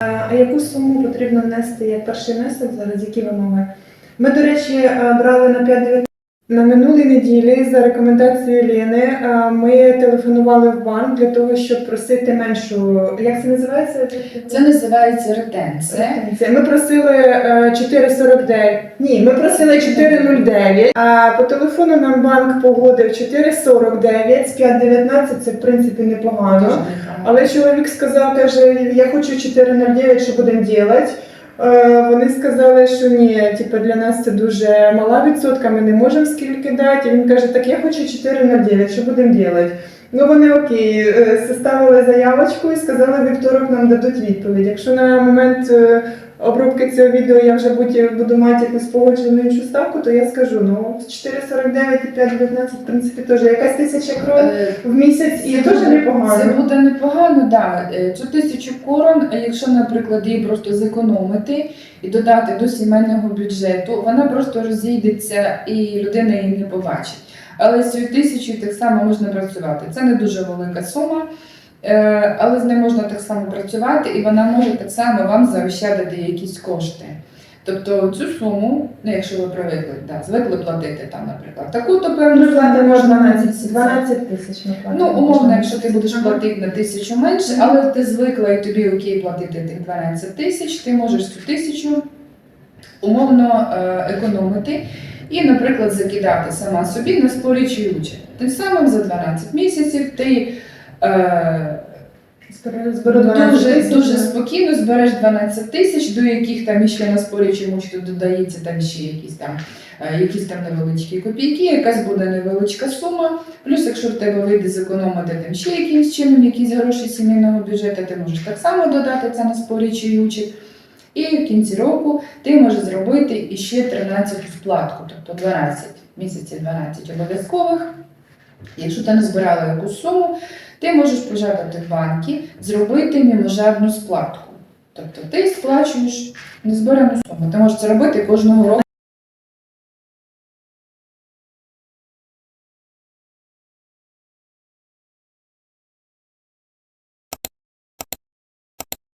А яку суму потрібно внести як перший внесок зараз, які вимоги? Ми, до речі, е, брали на 5 на минулій неділі за рекомендацією Ліни. е, Ми телефонували в банк для того, щоб просити меншу. Як це називається? Це називається ретенція. Ми просили е, 4,49. Ні, ми просили 4,09. А по телефону нам банк погодив 4,49 з 5,19. Це в принципі. Непогано. Але чоловік сказав, каже, я хочу 4,09, що будемо робити. Е, Вони сказали, що ні, типу, для нас це дуже мала відсотка, ми не можемо скільки дати. І він каже, так я хочу 4,09, що будемо робити? Ну вони окей, е, составили заявочку і сказали, вівторок нам дадуть відповідь. Якщо на момент е, обробки цього відео я вже буду мати якусь погоджену іншу ставку, то я скажу, ну 4,49 і 5,19, в принципі, теж якась тисяча крон Е, в місяць і теж непогано. Це буде непогано, да. Е, Цю тисячу корон, е, якщо, наприклад, її просто зекономити і додати до сімейного бюджету, вона просто розійдеться і людина її не побачить. Але з цією тисячою так само можна працювати. Це не дуже велика сума, але з нею можна так само працювати, і вона може так само вам заощадити якісь кошти. Тобто цю суму, ну якщо ви привикли, да, звикли платити там, наприклад, таку-то певну Ми платимо можна 12, 12 тисяч. Ну, умовно, якщо ти будеш платити на тисячу менше, але ти звикла і тобі окей платити тих 12 тисяч, ти можеш цю тисячу умовно е, економити і, наприклад, закидати сама собі на спорічий учет. Тим самим за 12 місяців ти е, Зберу- 12 дуже, тисяч. дуже спокійно збереш 12 тисяч, до яких там іще на спорічому учету додається там ще якісь там. е, Якісь там невеличкі копійки, якась буде невеличка сума. Плюс, якщо в тебе вийде зекономити там ще якимсь чином, якісь гроші сімейного бюджету, ти можеш так само додати це на спорічий учет. І в кінці року ти можеш зробити іще 13 вкладку, тобто 12 місяців, 12 обов'язкових. Якщо ти не збирала якусь суму, ти можеш пожадати в банки зробити міможарну сплатку. Тобто ти сплачуєш незбирану суму. Ти можеш це робити кожного року.